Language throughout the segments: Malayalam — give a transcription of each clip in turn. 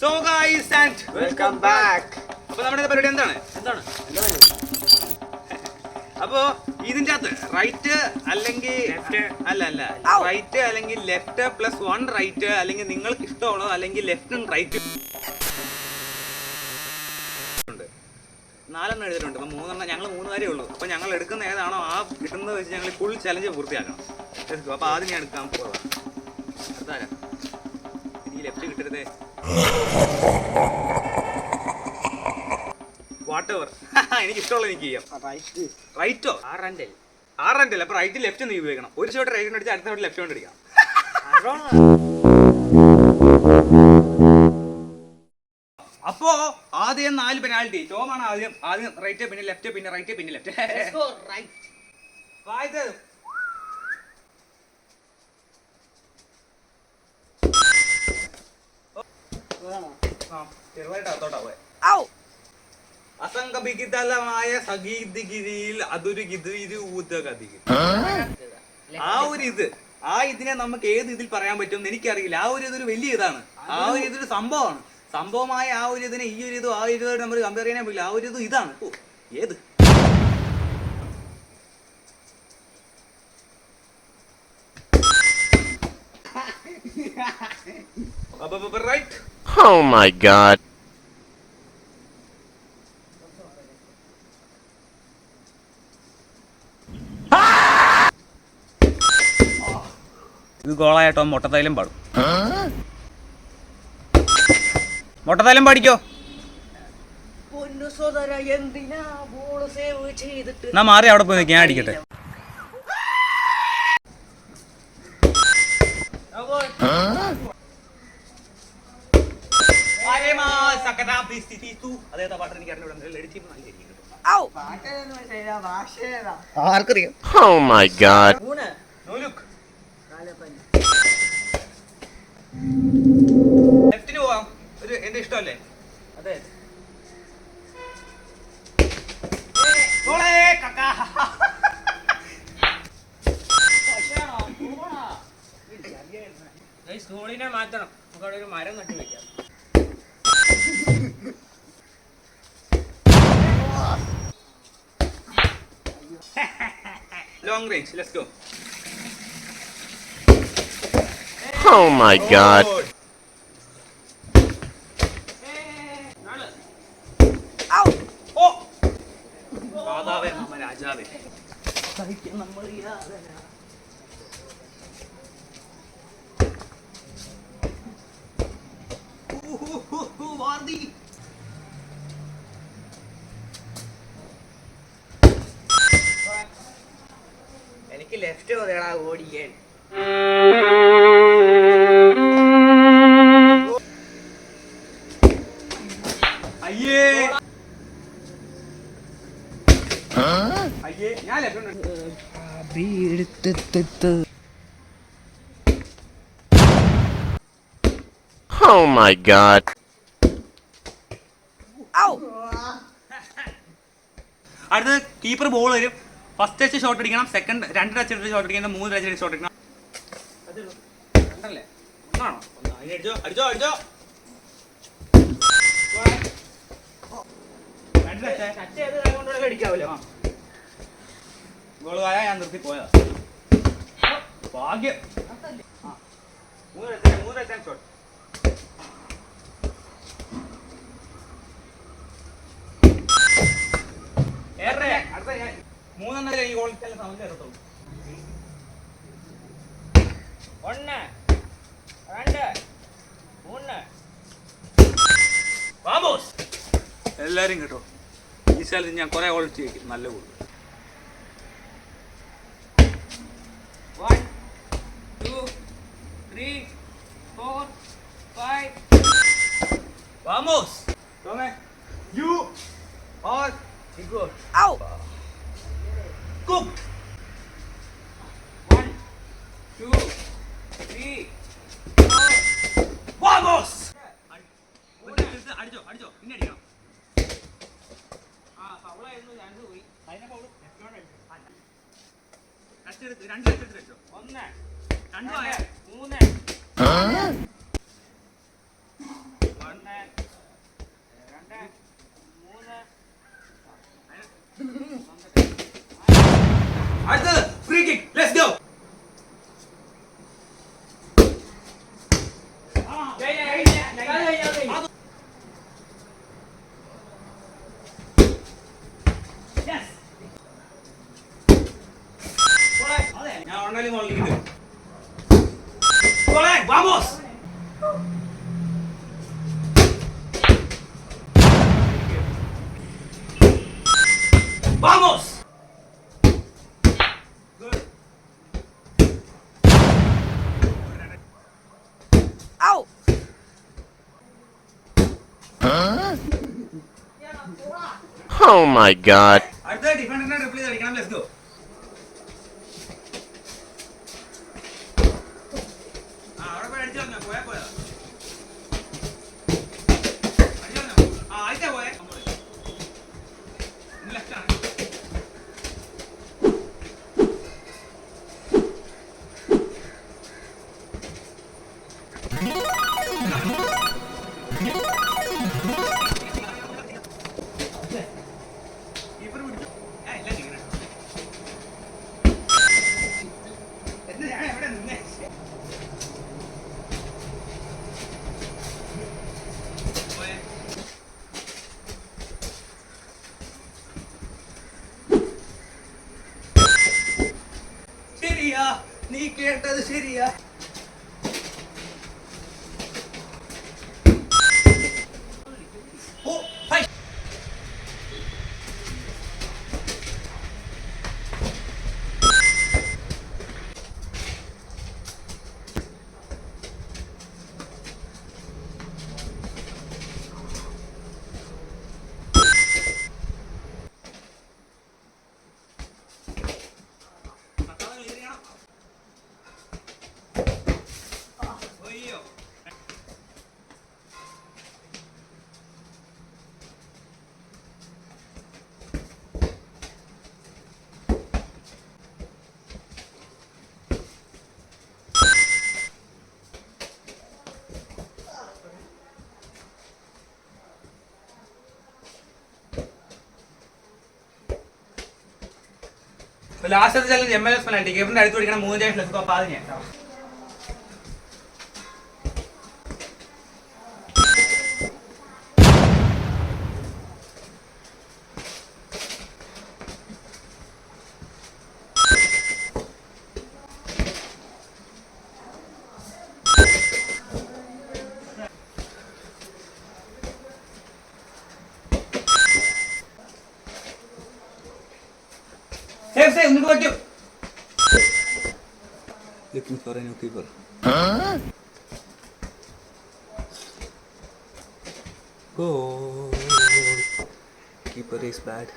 So guys and welcome back അപ്പോൾ നമ്മുടെ പരിപാടി എന്താണ്? എന്താണ്? അപ്പോ ഇതിന്റെ അകത്ത് റൈറ്റ് അല്ലെങ്കിൽ. അല്ല അല്ല. റൈറ്റ് അല്ലെങ്കിൽ ലെഫ്റ്റ് പ്ലസ് വൺ റൈറ്റ് അല്ലെങ്കിൽ നിങ്ങൾക്ക് ഇഷ്ടമുള്ളത് അല്ലെങ്കിൽ ലെഫ്റ്റും റൈറ്റും ഉണ്ട്. നാലെണ്ണം എഴുതിട്ടുണ്ട് അപ്പൊ മൂന്നെണ്ണം ഞങ്ങൾ മൂന്ന് കാര്യമേ ഉള്ളൂ. അപ്പൊ ഞങ്ങൾ എടുക്കുന്ന ഏതാണോ ആ കിട്ടുന്നത് വെച്ച് ഞങ്ങൾ ഫുൾ ചലഞ്ച് പൂർത്തിയാക്കണം. Let's go. അപ്പൊ ആദ്യം ഞാൻ എടുക്കാൻ പോകാം അടുത്താരാ ഈ ലെഫ്റ്റ് കിട്ടരുതേ. വാട്ട് എവർ എനിക്ക് ഇഷ്ടമുള്ളത് എനിക്ക് ചെയ്യാം റൈറ്റ് അപ്പൊ ലെഫ്റ്റ് നീ ഉപയോഗിക്കണം. ഒരു ഷോട്ട് റൈറ്റ് അടിച്ച് അടുത്ത ഷോട്ട് ലെഫ്റ്റ് കൊണ്ട് അടിക്കാം. അപ്പോ ആദ്യം നാല് പെനാൽറ്റി ടോമാണ് ആദ്യം ആദ്യം റൈറ്റ് പിന്നെ ലെഫ്റ്റ് പിന്നെ റൈറ്റ് പിന്നെ ലെഫ്റ്റ് അസംഗമിതലമായ സഗീതിഗിരിയിൽ അതൊരു ഗിതിരി ആ? ഒരു ഇത് ആ ഇതിനെ നമുക്ക് ഏത് ഇതിൽ പറയാൻ പറ്റും എന്ന് എനിക്കറിയില്ല. ആ ഒരു ഇതൊരു വലിയ ഇതാണ് ആ ഒരു ഇതൊരു സംഭവമാണ്. സംഭവമായ ആ ഒരു ഇതിനെ ഈ ഒരു ഇതും ആ ഒരു ഇതുമായിട്ട് നമ്മൾ കമ്പയർ ചെയ്യാൻ പറ്റില്ല. ആ ഒരു ഇതും ഇതാണ്. ഓ ഏത്? Right Oh my god. ഇത് ഗോളായിട്ടോ? മൊട്ടത്തൈലം പാടും. മൊട്ടത്തൈലം പാടിക്കോ? എന്നാ മാറി അവിടെ പോയി നിൽക്കാൻ ഞാൻ അടിക്കട്ടെ. അതേതാ പാട്ട് എനിക്ക് അറിഞ്ഞൂടാ. എഡിറ്റ് നല്ല രീതിയിൽ ആർക്കറിയാം. മൂന്ന് നൂലുക്ക് ലെഫ്റ്റിന് പോവാം. ഒരു എന്റെ ഇഷ്ടമല്ലേ? അതെ. സ്കൂളിനെ മാറ്റണം. നമുക്ക് അവിടെ ഒരു മരം നട്ടു വെക്കാം. Long range, let's go. Oh my god. Oh! എനിക്ക് ലെഫ്റ്റ് മതിയടാ ഓടിക്കാൻ. അയ്യേ. അയ്യേ ഞാൻ ലെഫ്റ്റ് Oh my god. അടുത്ത കീപ്പർ ബോൾ വരും. ഫസ്റ്റ് ടച്ച് ഷോട്ട് അടിക്കണം സെക്കൻഡ് രണ്ട് ടച്ച് എടുത്ത് ഷോട്ട് അടിക്കണം മൂന്ന് ടച്ച് എടുത്ത് ഷോട്ട് അടിക്കണം. രണ്ടല്ലേ? ഒന്നാണോ? അടിച്ചോ അടിച്ചോ അടിച്ചോ. രണ്ട് ടച്ച് കൊണ്ടുള്ള അടിക്കാവല്ലോ. ഞാൻ നിർത്തി പോയതാ. ഭാഗ്യം. മൂന്ന് ടച്ച് മൂന്ന് ടച്ച് ഷോട്ട് ഏറെ അടുത്ത ഞാൻ മൂന്നെണ്ണം ഈ ഗോൾ സമയം ചേർത്തുള്ളൂ ഒന്ന് രണ്ട് മൂന്ന്. വാമോസ് എല്ലാരും കേട്ടോ. ഈ സ്ഥലത്ത് ഞാൻ കുറെ ക്വാളിറ്റി വയ്ക്കും നല്ല കൂടുതൽ ഫോർ ഫൈവ് വാമോസ് ടോമേ you are good One, two, three, four. വാമോസ് അടിച്ചോ അടിച്ചോ പിന്നെ അടിക്കണം ആ ഫൗളായിരുന്നു രണ്ട് പോയി അതിനെ ഫോളോ ടച്ച് എടുത്ത് രണ്ട് എടുത്ത് വെച്ചോ ഒന്ന് രണ്ടും മൂന്ന് vamos. Vamos. Oh my god. നീ കേട്ടത് ശരിയാ ഓ ഹൈ അയ്യോ last challenge M L S penalty കേബിന്റെ അടുത്ത് പിടിക്കണം മൂന്ന് ചാൻസ് ലെസ് അപ്പൊ അത് ഞാൻ. സേഫ് സേഫ് നിങ്ങൾക്ക് പറ്റും Looking for a new keeper. Goal. Keeper is bad.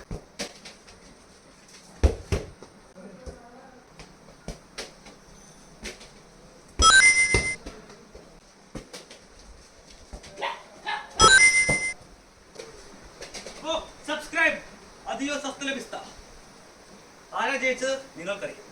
Subscribe അതിയോ സസ്തലഭിസ്ത ആരാ ജയിച്ചത് നിങ്ങൾക്കറിയാം